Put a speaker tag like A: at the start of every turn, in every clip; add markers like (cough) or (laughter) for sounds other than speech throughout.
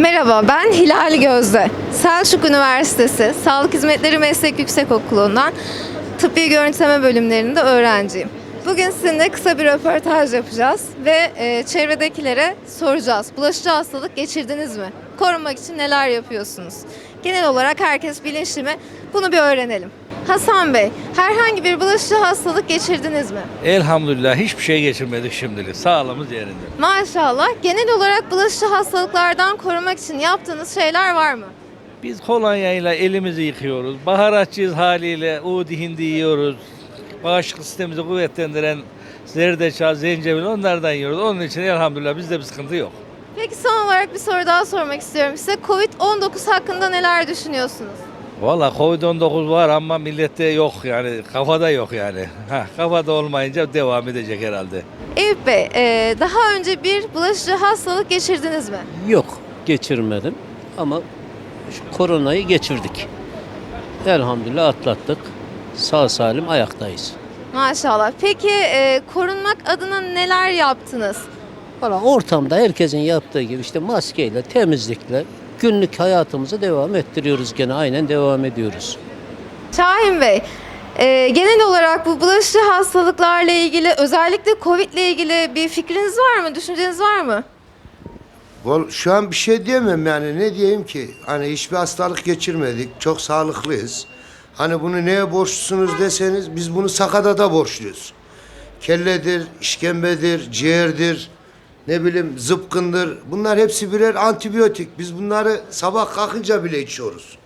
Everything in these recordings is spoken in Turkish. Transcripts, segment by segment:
A: Merhaba, ben Hilal Gözde. Selçuk Üniversitesi Sağlık Hizmetleri Meslek Yüksekokulu'ndan tıbbi görüntüleme bölümlerinde öğrenciyim. Bugün sizinle kısa bir röportaj yapacağız ve e, çevredekilere soracağız. Bulaşıcı hastalık geçirdiniz mi? Korunmak için neler yapıyorsunuz? Genel olarak herkes bilinçli mi? Bunu bir öğrenelim. Hasan Bey, herhangi bir bulaşıcı hastalık geçirdiniz mi?
B: Elhamdülillah hiçbir şey geçirmedik şimdilik. Sağlığımız yerinde.
A: Maşallah. Genel olarak bulaşıcı hastalıklardan korumak için yaptığınız şeyler var mı?
B: Biz kolonyayla elimizi yıkıyoruz. Baharatçıyız haliyle. Udi hindi yiyoruz. Bağışıklık sistemimizi kuvvetlendiren zerdeçal, zencefil onlardan yiyoruz. Onun için elhamdülillah bizde bir sıkıntı yok.
A: Peki son olarak bir soru daha sormak istiyorum size. Covid-19 hakkında neler düşünüyorsunuz?
B: Valla Covid-19 var ama millette yok yani. Kafada yok yani. Ha, kafada olmayınca devam edecek herhalde.
A: Eyüp Bey, e, daha önce bir bulaşıcı hastalık geçirdiniz mi?
C: Yok geçirmedim ama şu koronayı geçirdik. Elhamdülillah atlattık. Sağ salim ayaktayız.
A: Maşallah. Peki e, korunmak adına neler yaptınız?
C: Valla ortamda herkesin yaptığı gibi işte maskeyle, temizlikle günlük hayatımızı devam ettiriyoruz gene aynen devam ediyoruz.
A: Şahin Bey, e, genel olarak bu bulaşıcı hastalıklarla ilgili özellikle Covid ile ilgili bir fikriniz var mı, düşünceniz var mı?
D: Şu an bir şey diyemem yani ne diyeyim ki hani hiçbir hastalık geçirmedik çok sağlıklıyız. Hani bunu neye borçlusunuz deseniz biz bunu sakadata borçluyuz. Kelledir, işkembedir, ciğerdir, ne bileyim zıpkındır. Bunlar hepsi birer antibiyotik. Biz bunları sabah kalkınca bile içiyoruz.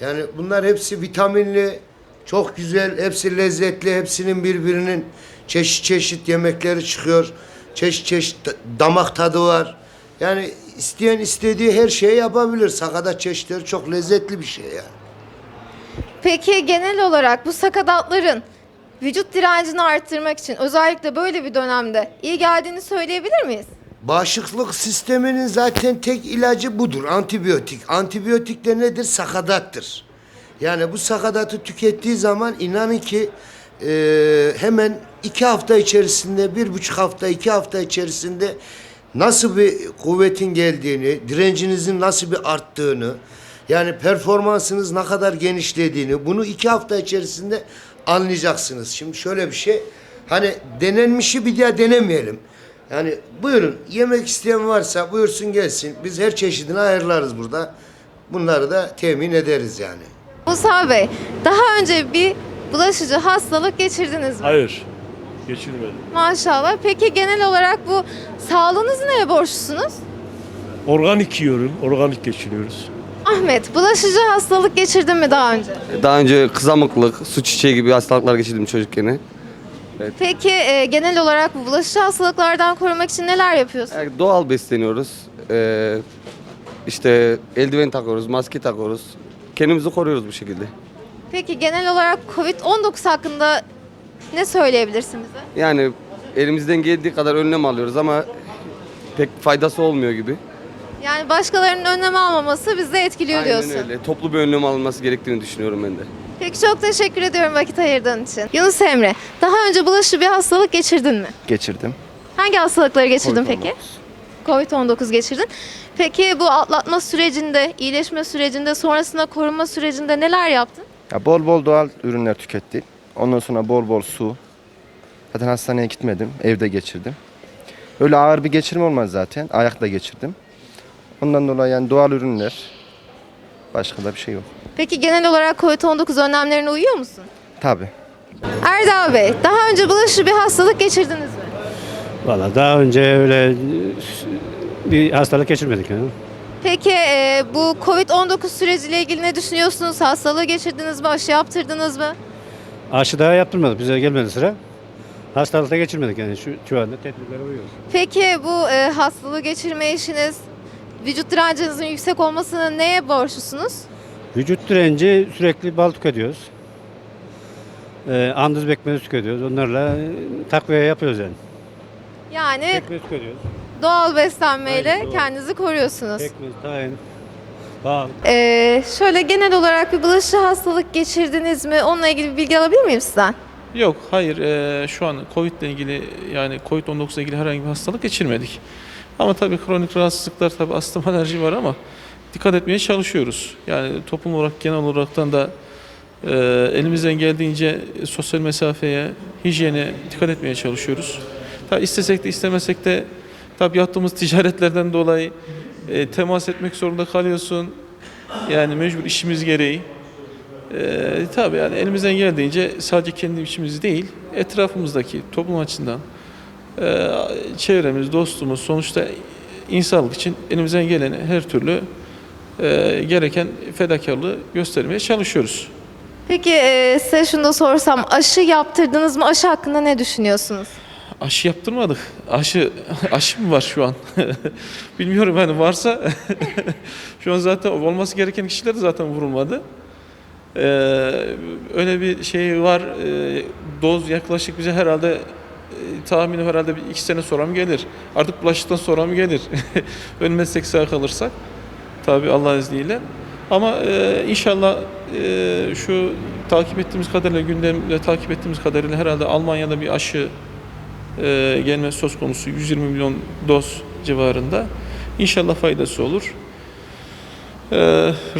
D: Yani bunlar hepsi vitaminli, çok güzel, hepsi lezzetli, hepsinin birbirinin çeşit çeşit yemekleri çıkıyor. Çeşit çeşit da- damak tadı var. Yani isteyen istediği her şeyi yapabilir. Sakatat çeşitleri çok lezzetli bir şey yani.
A: Peki genel olarak bu sakatatların vücut direncini arttırmak için özellikle böyle bir dönemde iyi geldiğini söyleyebilir miyiz?
D: Bağışıklık sisteminin zaten tek ilacı budur. Antibiyotik. Antibiyotik de nedir? Sakadattır. Yani bu sakadatı tükettiği zaman inanın ki e, hemen iki hafta içerisinde, bir buçuk hafta, iki hafta içerisinde nasıl bir kuvvetin geldiğini, direncinizin nasıl bir arttığını, yani performansınız ne kadar genişlediğini, bunu iki hafta içerisinde anlayacaksınız. Şimdi şöyle bir şey, hani denenmişi bir daha denemeyelim. Yani buyurun yemek isteyen varsa buyursun gelsin. Biz her çeşidini ayarlarız burada. Bunları da temin ederiz yani.
A: Musa Bey, daha önce bir bulaşıcı hastalık geçirdiniz mi?
E: Hayır. Geçirmedim.
A: Maşallah. Peki genel olarak bu sağlığınızı neye borçlusunuz?
E: Organik yiyorum. Organik geçiriyoruz.
A: Ahmet, bulaşıcı hastalık geçirdin mi daha önce?
F: Daha önce kızamıklık, su çiçeği gibi hastalıklar geçirdim çocukken.
A: Peki e, genel olarak bu bulaşıcı hastalıklardan korumak için neler yapıyorsunuz?
F: Yani doğal besleniyoruz. Ee, işte eldiven takıyoruz, maske takıyoruz. Kendimizi koruyoruz bu şekilde.
A: Peki genel olarak Covid-19 hakkında ne söyleyebilirsin bize?
F: Yani elimizden geldiği kadar önlem alıyoruz ama pek faydası olmuyor gibi.
A: Yani başkalarının önlem almaması bizi etkiliyor
F: Aynen
A: diyorsun.
F: öyle. Toplu bir önlem alınması gerektiğini düşünüyorum ben de.
A: Peki çok teşekkür ediyorum vakit ayırdığın için. Yunus Emre, daha önce bulaşıcı bir hastalık geçirdin mi?
G: geçirdim.
A: Hangi hastalıkları geçirdin
G: Covid-19.
A: peki? Covid-19 geçirdin. Peki bu atlatma sürecinde, iyileşme sürecinde, sonrasında korunma sürecinde neler yaptın?
G: Ya bol bol doğal ürünler tükettik. Ondan sonra bol bol su. Zaten hastaneye gitmedim. Evde geçirdim. Öyle ağır bir geçirme olmaz zaten. Ayakta geçirdim. Ondan dolayı yani doğal ürünler. Başka da bir şey yok.
A: Peki genel olarak Covid-19 önlemlerine uyuyor musun?
G: Tabii.
A: Erdal Bey, daha önce bulaşıcı bir hastalık geçirdiniz mi?
E: Valla daha önce öyle bir hastalık geçirmedik. Yani.
A: Peki e, bu Covid-19 süreciyle ilgili ne düşünüyorsunuz? Hastalığı geçirdiniz mi? Aşı yaptırdınız mı?
E: Aşı daha yaptırmadık. Bize gelmedi sıra. Hastalıkta geçirmedik yani. Şu, şu anda tedbirlere uyuyoruz.
A: Peki bu e, hastalığı geçirme işiniz, vücut direncinizin yüksek olmasına neye borçlusunuz?
E: Vücut direnci sürekli bal tüketiyoruz. Ee, andız bekmezi tüketiyoruz. Onlarla e, takviye yapıyoruz yani.
A: Yani
E: Pekmez tüketiyoruz.
A: doğal beslenmeyle
E: Aynen,
A: kendinizi koruyorsunuz.
E: Pekmez, tahin, bal.
A: Ee, şöyle genel olarak bir bulaşıcı hastalık geçirdiniz mi? Onunla ilgili bir bilgi alabilir miyim sizden?
H: Yok, hayır. Eee, şu an Covid ile ilgili yani Covid-19 ile ilgili herhangi bir hastalık geçirmedik. Ama tabii kronik rahatsızlıklar tabii astım (laughs) alerji var ama dikkat etmeye çalışıyoruz. Yani toplum olarak genel olaraktan da e, elimizden geldiğince sosyal mesafeye, hijyene dikkat etmeye çalışıyoruz. Tabii istesek de istemesek de tabii yaptığımız (laughs) ticaretlerden dolayı e, temas etmek zorunda kalıyorsun. Yani mecbur işimiz gereği. E, tabii yani elimizden geldiğince sadece kendi işimizi değil, etrafımızdaki toplum açısından e, çevremiz, dostumuz sonuçta insanlık için elimizden geleni her türlü e, gereken fedakarlığı göstermeye çalışıyoruz.
A: Peki e, size şunu da sorsam aşı yaptırdınız mı? Aşı hakkında ne düşünüyorsunuz?
H: Aşı yaptırmadık. Aşı (laughs) aşı mı var şu an? (laughs) Bilmiyorum hani varsa (laughs) şu an zaten olması gereken kişiler zaten vurulmadı. Ee, öyle bir şey var. Ee, doz yaklaşık bize herhalde tahminim herhalde bir iki sene sonra mı gelir? Artık bulaştıktan sonra mı gelir? (laughs) Ölmezsek sağ kalırsak. Tabii Allah izniyle. Ama e, inşallah e, şu takip ettiğimiz kadarıyla gündemde takip ettiğimiz kadarıyla herhalde Almanya'da bir aşı e, gelme söz konusu 120 milyon doz civarında. İnşallah faydası olur. E,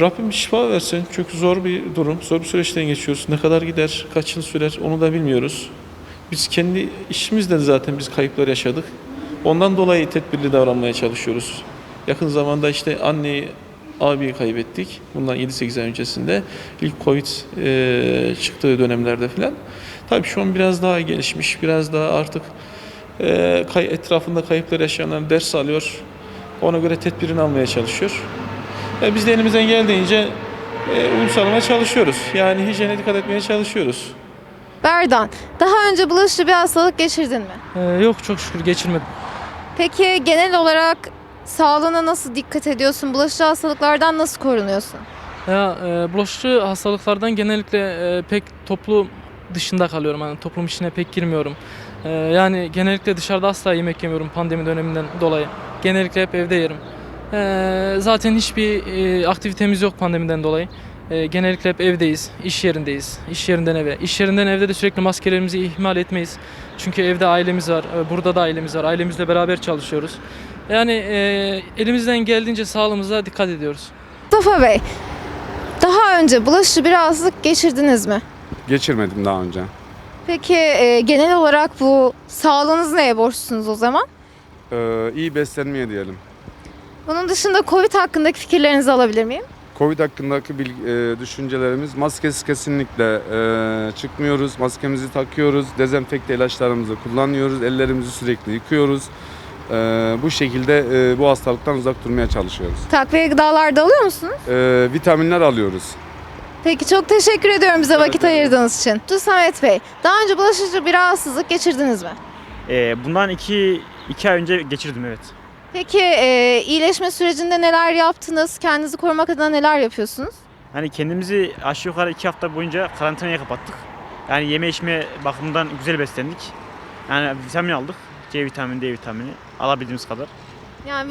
H: Rabbim şifa versin. Çok zor bir durum. Zor bir süreçten geçiyoruz. Ne kadar gider, kaç yıl sürer onu da bilmiyoruz. Biz kendi işimizden zaten biz kayıplar yaşadık. Ondan dolayı tedbirli davranmaya çalışıyoruz. Yakın zamanda işte anneyi, abiyi kaybettik. Bundan 7-8 ay öncesinde. ilk Covid e, çıktığı dönemlerde filan. Tabii şu an biraz daha gelişmiş, biraz daha artık e, kay, etrafında kayıplar yaşayanlar ders alıyor. Ona göre tedbirini almaya çalışıyor. E, biz de elimizden geldiğince e, uyum çalışıyoruz. Yani hijyene dikkat etmeye çalışıyoruz.
A: Berdan, daha önce bulaşıcı bir hastalık geçirdin mi?
I: Ee, yok çok şükür geçirmedim.
A: Peki genel olarak sağlığına nasıl dikkat ediyorsun? Bulaşıcı hastalıklardan nasıl korunuyorsun?
I: Ya e, bulaşıcı hastalıklardan genellikle e, pek toplum dışında kalıyorum. Hani toplum içine pek girmiyorum. E, yani genellikle dışarıda asla yemek yemiyorum pandemi döneminden dolayı. Genellikle hep evde yerim. E, zaten hiçbir e, aktivitemiz yok pandemiden dolayı. E, genellikle hep evdeyiz, iş yerindeyiz, iş yerinden eve. İş yerinden evde de sürekli maskelerimizi ihmal etmeyiz. Çünkü evde ailemiz var, e, burada da ailemiz var. Ailemizle beraber çalışıyoruz. Yani e, elimizden geldiğince sağlığımıza dikkat ediyoruz.
A: Mustafa Bey, daha önce bulaşıcı bir hastalık geçirdiniz mi?
F: Geçirmedim daha önce.
A: Peki e, genel olarak bu sağlığınız neye borçlusunuz o zaman?
F: Ee, iyi beslenmeye diyelim.
A: Bunun dışında Covid hakkındaki fikirlerinizi alabilir miyim?
F: Covid hakkındaki bilgi- e, düşüncelerimiz maskesiz kesinlikle e, çıkmıyoruz. Maskemizi takıyoruz. Dezenfekte ilaçlarımızı kullanıyoruz. Ellerimizi sürekli yıkıyoruz. E, bu şekilde e, bu hastalıktan uzak durmaya çalışıyoruz.
A: Takviye gıdalar da alıyor musunuz?
F: E, vitaminler alıyoruz.
A: Peki çok teşekkür ediyorum bize vakit ayırdığınız için. Samet Bey, daha önce bulaşıcı bir rahatsızlık geçirdiniz mi?
J: Ee, bundan iki, iki ay önce geçirdim evet.
A: Peki e, iyileşme sürecinde neler yaptınız? Kendinizi korumak adına neler yapıyorsunuz?
J: Hani kendimizi aşağı yukarı iki hafta boyunca karantinaya kapattık. Yani yeme içme bakımından güzel beslendik. Yani vitamin aldık. C vitamini, D vitamini alabildiğimiz kadar.
A: Yani